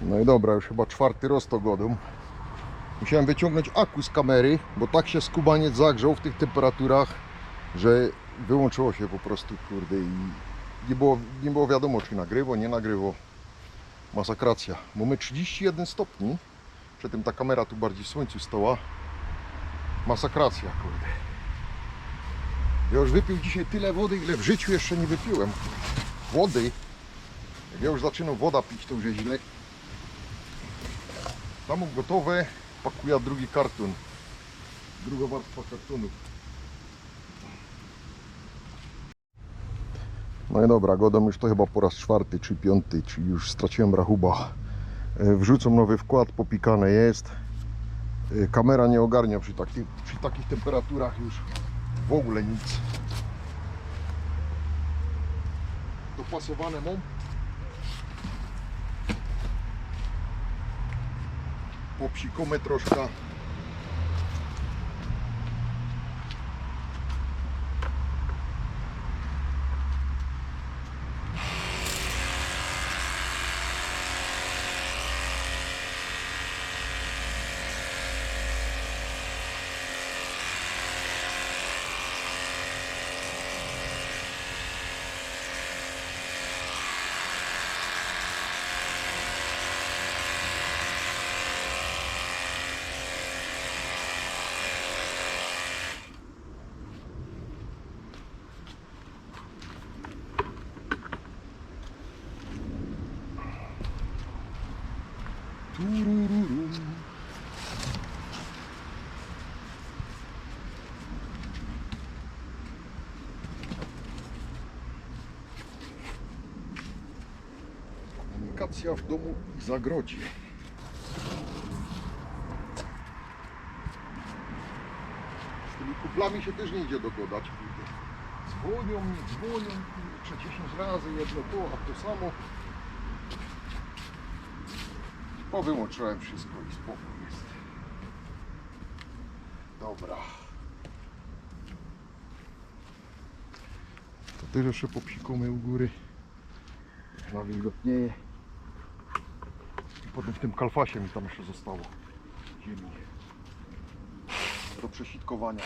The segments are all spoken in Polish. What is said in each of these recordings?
No i dobra, już chyba czwarty roz to godą. Musiałem wyciągnąć aku z kamery, bo tak się skubaniec zagrzał w tych temperaturach, że wyłączyło się po prostu, kurde, i nie było, nie było wiadomo, czy nagrywo, nie nagrywo. Masakracja. Mamy 31 stopni, przy tym ta kamera tu bardziej w słońcu stała. Masakracja, kurde. Ja już wypił dzisiaj tyle wody, ile w życiu jeszcze nie wypiłem. Wody. Jak ja już zaczynam woda pić, to już jest źle. Tam gotowe, pakuję drugi karton. Druga warstwa kartonu. No i dobra, godą już to chyba po raz czwarty czy piąty, czy już straciłem rachuba. E, Wrzucam nowy wkład, popikane jest. E, Kamera nie ogarnia przy, taki, przy takich temperaturach już w ogóle nic. Dopasowane mam. Popsikome troszkę. Komunikacja w domu i zagrodzie. Z tymi kuplami się też nie idzie dogodać. Dzwonią, nie dzwonią, kurde, przez 10 razy jedno to, a to samo. Powyłączyłem wszystko i spokój jest. Dobra. To też jeszcze popsikamy u góry. Nawilgotnieje. I potem w tym kalfasie mi tam jeszcze zostało ziemi. Do przesitkowania.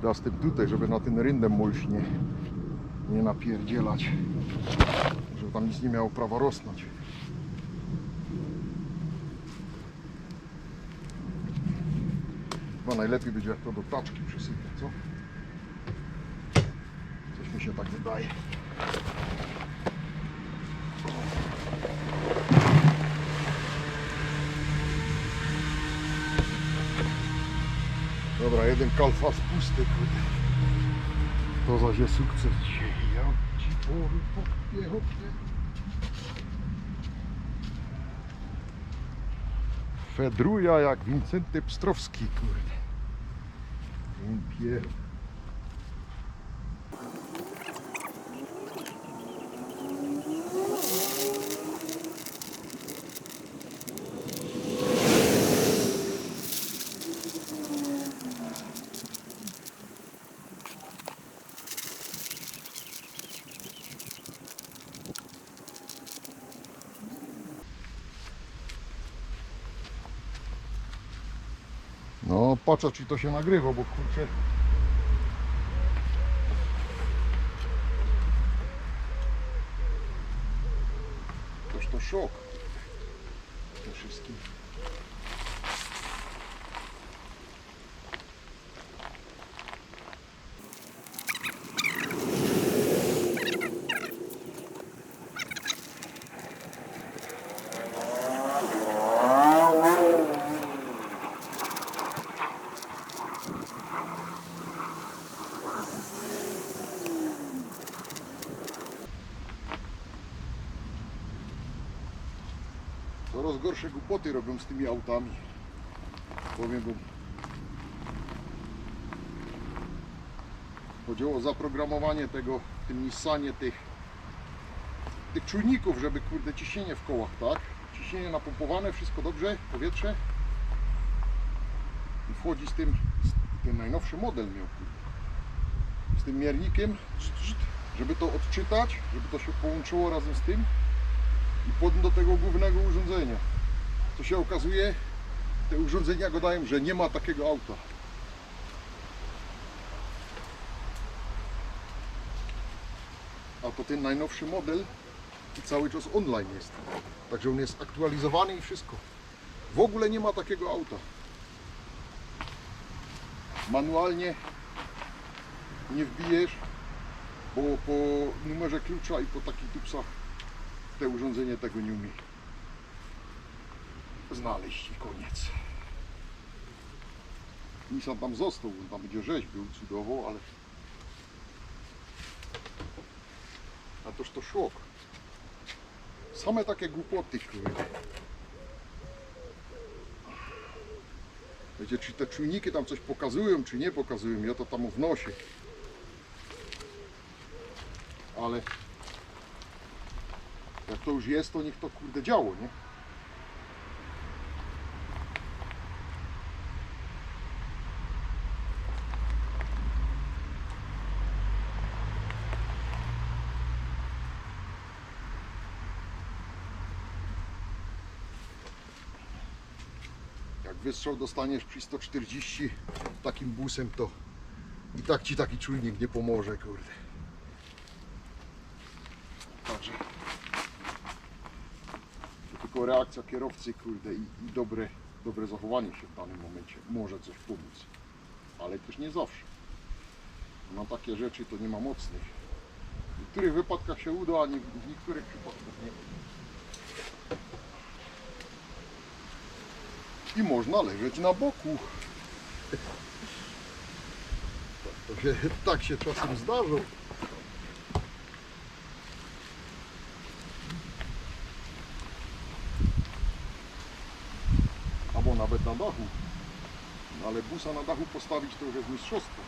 Tym tutaj, żeby na ten ryndem mulś nie, nie napierdzielać. Żeby tam nic nie miało prawa rosnąć. Chyba najlepiej będzie jak to do taczki przysypię, co? Coś mi się tak wydaje. Dobra, jeden kalfas pusty, kurde. To zaś jest sukces dzisiaj. Ja ci powiem, hopie, hopie. Fedruja jak Wincenty Pstrowski, kurde. Pięknie. Patrzę czy to się nagrywa, bo kurczę. to szok. Tym wszystkim. Gorsze głupoty robią z tymi autami. Powiem wam. Chodziło o zaprogramowanie tego tym Nissanie tych, tych czujników, żeby kurde ciśnienie w kołach, tak? Ciśnienie napompowane, wszystko dobrze, powietrze. I wchodzi z tym, ten najnowszy model miał. Z tym miernikiem, żeby to odczytać, żeby to się połączyło razem z tym i pod do tego głównego urządzenia. To się okazuje, te urządzenia gadają, że nie ma takiego auta. A to ten najnowszy model i cały czas online jest. Także on jest aktualizowany i wszystko. W ogóle nie ma takiego auta. Manualnie nie wbijesz, bo po numerze klucza i po takich dupsach te urządzenie tego nie umie znaleźć i koniec. Nissan tam został, on tam będzie rzeźbił cudowo, ale a toż to szok. Same takie głupoty, kurde. Wiecie, czy te czujniki tam coś pokazują, czy nie pokazują, ja to tam wnoszę. Ale jak to już jest, to niech to kurde działo, nie? Wystrzał dostaniesz przy 140 takim busem, to i tak ci taki czujnik nie pomoże, kurde. Także to tylko reakcja kierowcy, kurde, i, i dobre, dobre zachowanie się w danym momencie może coś pomóc. Ale też nie zawsze. Na takie rzeczy to nie ma mocnych. W niektórych wypadkach się uda, a nie, w niektórych przypadkach nie. I można leżeć na boku. Tak, się, tak się czasem zdarza. albo nawet na dachu. No ale busa na dachu postawić to już jest mistrzostwo.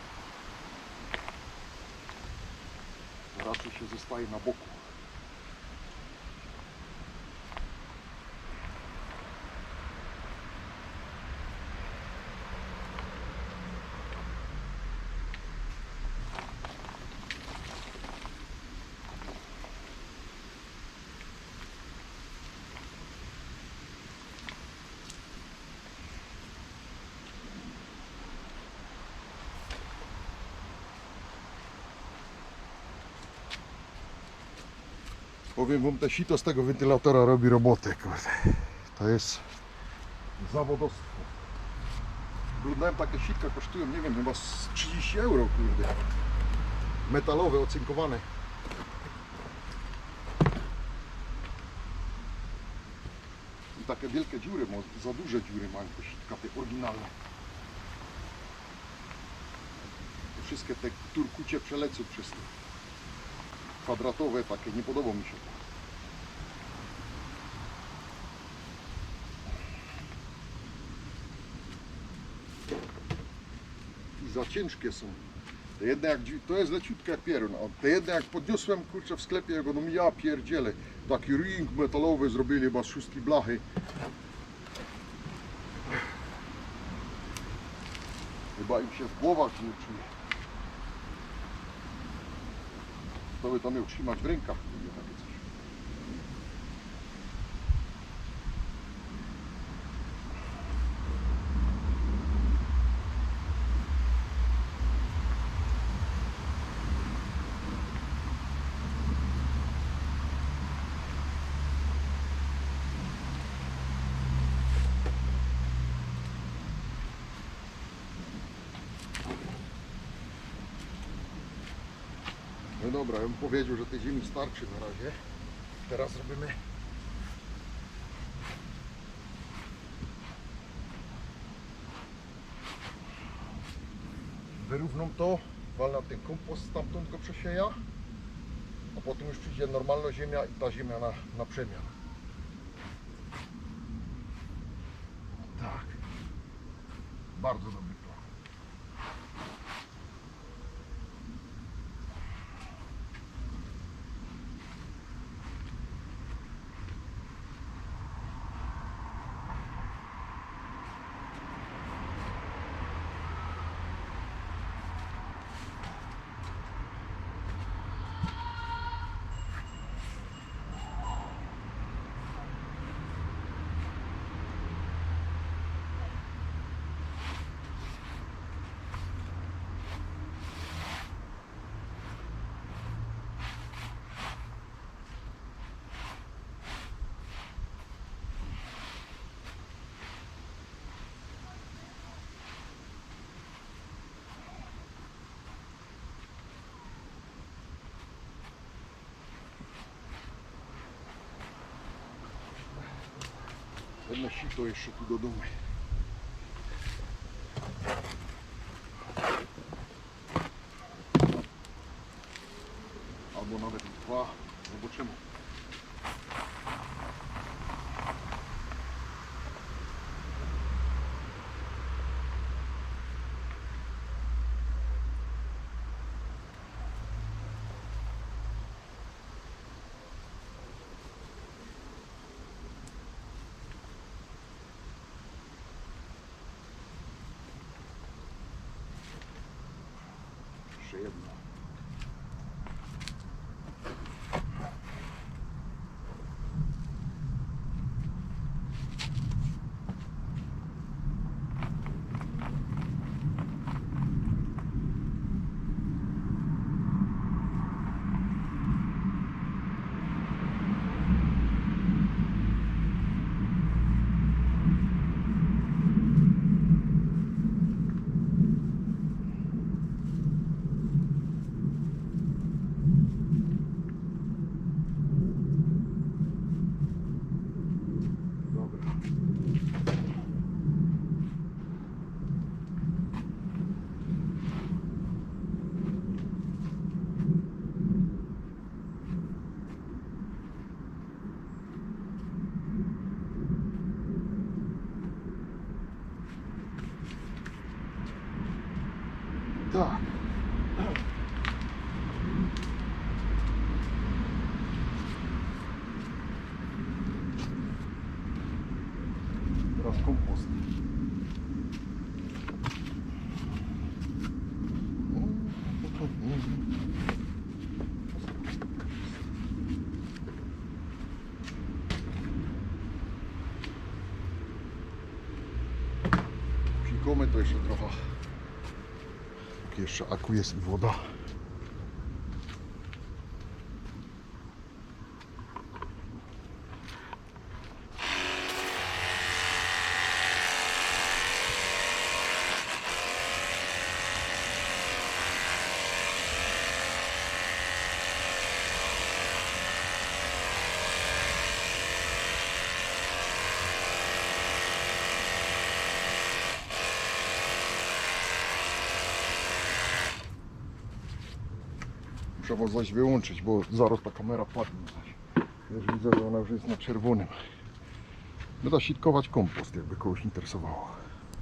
Raczej się zostaje na boku. Powiem wam, te sito z tego wentylatora robi robotę, kurde. To jest zawodowstwo. Oglądałem takie sitka, kosztują, nie wiem, chyba z 30 euro, kurde. Metalowe, ocynkowane. I takie wielkie dziury, mo- za duże dziury mają te sitka, te oryginalne. Wszystkie te turkucie przelecą przez to kwadratowe takie, nie podoba mi się. I za ciężkie są. Te jedne jak, to jest leciutkie jak pierun, te jedne jak podniosłem kurczę w sklepie, no ja pierdzielę. Taki ring metalowy zrobili chyba z szóstki blachy. Chyba im się w głowach nie czuje. To by to miał trzymać w rękach. Dobra, ja bym powiedział, że tej ziemi starczy na razie. Teraz robimy wyrównam to, walnę ten kompost stamtąd go przesieja, a potem już przyjdzie normalna ziemia i ta ziemia na, na przemian. Tak. Bardzo dobry plan. Jedno sito jeszcze tu do domu. Albo nawet everybody. Tak. Teraz kompost. Psikamy to jeszcze trochę. Jeszcze aku jest i woda. Was zaś wyłączyć, bo zaraz ta kamera padnie. Już widzę, że ona już jest na czerwonym. Będę sitkować kompost, jakby kogoś interesowało.